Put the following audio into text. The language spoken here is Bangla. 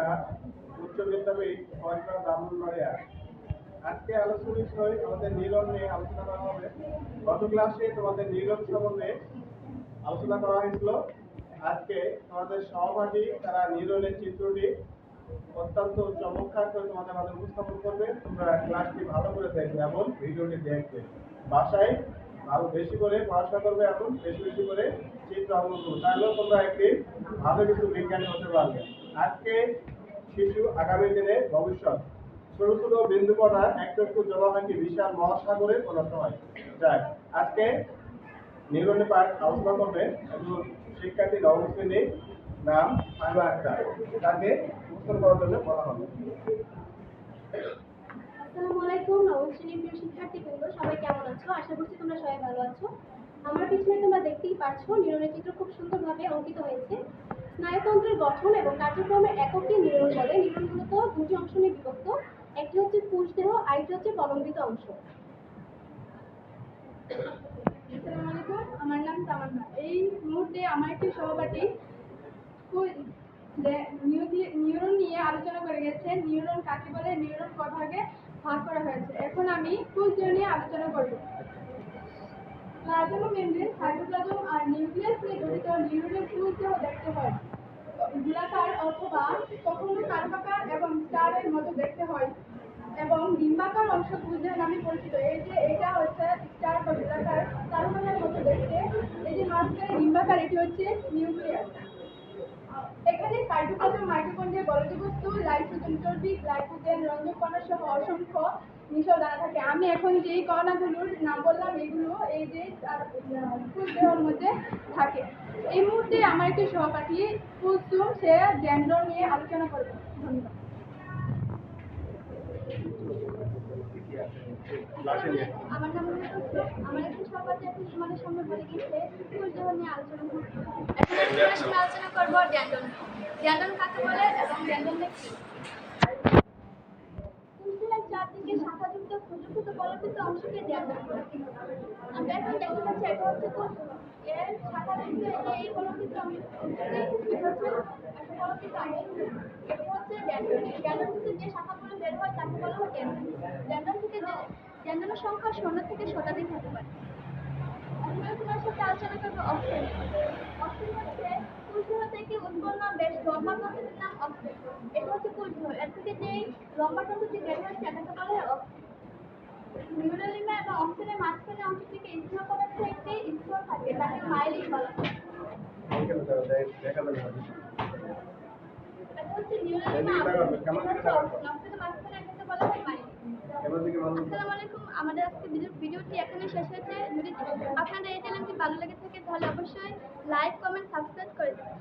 ঢাকা উচ্চ বিদ্যাপীঠ আজকে আলোচনা বিষয় আমাদের নীলন নিয়ে আলোচনা করা হবে। গত ক্লাসে তোমাদের নীলন সম্বন্ধে আলোচনা করা হয়েছিল। আজকে আমাদের সহপাঠী তারা নীলনের চিত্রটি অত্যন্ত চমৎকার করে তোমাদের মাঝে উপস্থাপন করবে। তোমরা ক্লাসটি ভালো করে দেখবে এবং ভিডিওটি দেখবে। বাসায় ভালো বেশি করে পড়াশোনা করবে এবং বেশি বেশি করে চিত্র অঙ্কন করবে। তাহলেও তোমরা একটি ভালো কিছু বিজ্ঞানী হতে পারবে। আজকে শিশু আগামী দিনে ভবিষ্যৎ। ছোট ছোট বিন্দু কণা একটু থাকি বিশাল মহাসাগরে পরিণত হয়। যাক, আজকে নির্বাচনী পার্ক আলোচনা করবে একজন শিক্ষার্থী নবম শ্রেণির নাম ফাইবা আক্তার তাকে উত্তর করার জন্য বলা হবে। আসসালামু আলাইকুম নবম সবাই কেমন আছো? আশা করছি তোমরা সবাই ভালো আছো। আমার পিছনে তোমরা দেখতেই পাচ্ছ নিউরনের চিত্র খুব সুন্দরভাবে অঙ্কিত হয়েছে। স্নায়ুতন্ত্রের গঠন এবং কার্যক্রমের একককে নিউরন বলে নিউরন মূলত দুটি অংশ নিয়ে বিভক্ত। একটি হচ্ছে কোষ দেহ আরেকটি হচ্ছে প্রলম্বিত অংশ। আসসালামু আলাইকুম আমার নাম তামান্না। এই মুহূর্তে আমার একটি সহপাঠী নিউরন নিয়ে আলোচনা করে গেছে নিউরন কাকে বলে? নিউরন ক ভাগে ভাগ করা হয়েছে। এখন আমি কোষদেহ নিয়ে আলোচনা করব। প্লাজমা মেমব্রেন সাইটোপ্লাজম আর নিউক্লিয়াস নিয়ে গঠিত নিউরনের কোষদেহ দেখতে হয়। গোলাকার অথবা কখনো কার্বাকার এবং স্টারের মতো দেখতে হয় এবং ডিম্বাকার অংশ কোষদেহ নামে পরিচিত। এই যে এটা হচ্ছে স্টার বা গোলাকার তারকার মতো দেখতে। এই যে মাঝখানে ডিম্বাকার, এটি হচ্ছে নিউক্লিয়াস এখানে সাইটোপ্লাজম, মাইটোকন্ড্রিয়া বস্তু লাইসোজোম চর্বি, গ্লাইকোজেন রঞ্জক কণা সহ অসংখ্য মিশল দানা থাকে। আমি এখন যেই কণাগুলোর নাম বললাম, এগুলো এই যে মধ্যে থাকে। এই মুহূর্তে আমার একটি সহপাঠী কুলসুম সে ড্যান্ড্রন নিয়ে আলোচনা করবে। ধন্যবাদ। আমার সহপাঠী এখন সামনে বলে গেছে নিয়ে আলোচনা করব। এখন আলোচনা করব কাকে বলে এবং চারদিকে শাখাযুক্ত ক্ষুদ্র কলপিত অংশকে ড্যান্ডন বলে আমরা এখন দেখতে পাচ্ছি এটা হচ্ছে এর এই যে এই কলপিত অংশকে হচ্ছে একটা কলপিত অংশ এটা হচ্ছে যে শাখাগুলো বের হয়, তাকে বলা হয় ড্যান্ডন ড্যান্ডন থেকে ড্যান্ডনের সংখ্যা শূন্য থেকে শতাধিক হতে পারে। সাথে আলোচনা করব অক্সিজেন অক্সিজেন হচ্ছে কুশল থেকে উৎপন্ন বেশ লম্বা তন্ত্রের নাম অক্সিজেন এটা হচ্ছে কুশল এর থেকে যে লম্বা তন্ত্রটি বের হয় সেটাকে বলা হয় অক্সিজেন নিউরোলিমা এবং অক্সিজেনের মাঝখানে অংশ থেকে স্নেহ পদার্থের একটি থাকে তাকে মাইলিন বলা হয়। আমাদের আজকে ভিডিও- ভিডিওটি এখানে শেষ হয়েছে। যদি আপনাদের এই চ্যানেলটি ভালো লেগে থাকে তাহলে অবশ্যই লাইক কমেন্ট সাবস্ক্রাইব করে দেবেন।